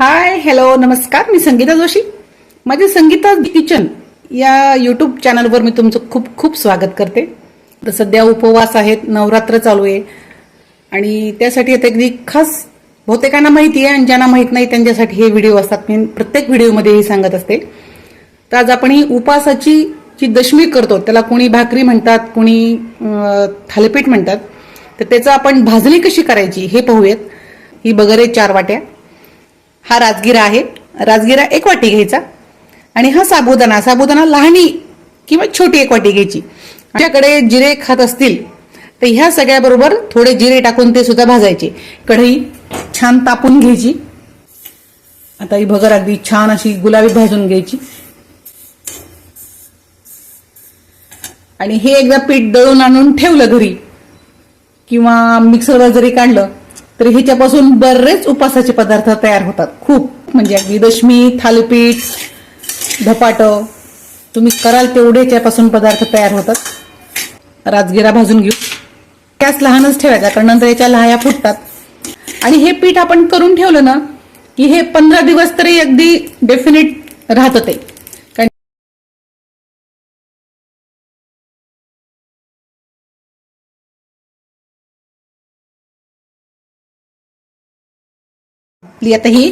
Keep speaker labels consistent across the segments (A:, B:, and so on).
A: Hi hello नमस्कार. मी संगीता जोशी. माझे Sangeeta kitchen या यूट्यूब चॅनलवर मी तुमचं खूप खूप स्वागत करते. तर सध्या उपवास आहेत नवरात्र चालू आहे. आणि त्यासाठी आता अगदी खास बहुतेकांना माहिती आहे आणि ज्यांना माहीत नाही त्यांच्यासाठी हे व्हिडिओ असतात. मी प्रत्येक व्हिडिओमध्ये हे सांगत असते. तर आज आपण ही उपासाची जी दशमी करतो त्याला कोणी भाकरी म्हणतात कोणी थालपीठ थालीपीठ म्हणतात. तर त्याचं आपण भाजणी कशी करायची हे पाहूयात. ही बगरे चार वाट्या. हा राजगिरा आहे. राजगिरा एक वाटी घ्यायचा. आणि हा साबुदाणा साबुदाणा लहानी किंवा छोटी एक वाटी घ्यायची. आपल्याकडे जिरे खात असतील तर ह्या सगळ्याबरोबर थोडे जिरे टाकून ते सुद्धा भाजायचे. कढई छान तापून घ्यायची. आता ही भगर अगदी छान अशी गुलाबी भाजून घ्यायची. आणि हे एकदा पीठ दळून आणून ठेवलं घरी. किंवा मिक्सरवर जरी काढलं तरी ह्याच्यापासून बरेच उपासाचे पदार्थ तयार होतात. खूप. म्हणजे अगदी दशमी थालीपीठ धपाट तुम्ही कराल तेवढे याच्यापासून पदार्थ तयार होतात. राजगिरा भाजून घेऊ. गॅस लहानच ठेवायचा कारण नंतर याच्या लहाया फुटतात. आणि हे पीठ आपण करून ठेवलं ना की हे पंधरा दिवस तरी अगदी डेफिनेट राहतं ते. आपली आता ही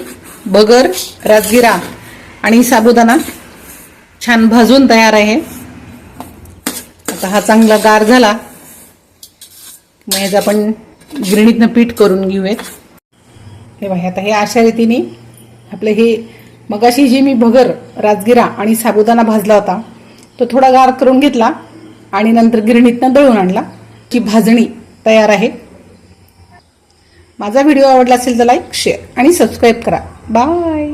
A: बगर राजगिरा आणि साबुदाणा छान भाजून तयार आहे. आता हा चांगला गार झाला मग आपण गिरणीतनं पीठ करून घेऊयात. हे बघा आता हे अशा रीतीने आपलं हे मगाशी जी मी भगर राजगिरा आणि साबुदाणा भाजला होता तो थोडा गार करून घेतला आणि नंतर गिरणीतनं दळून आणला की भाजणी तयार आहे. माझा व्हिडिओ आवडला असेल तर लाईक शेअर आणि सबस्क्राईब करा. बाय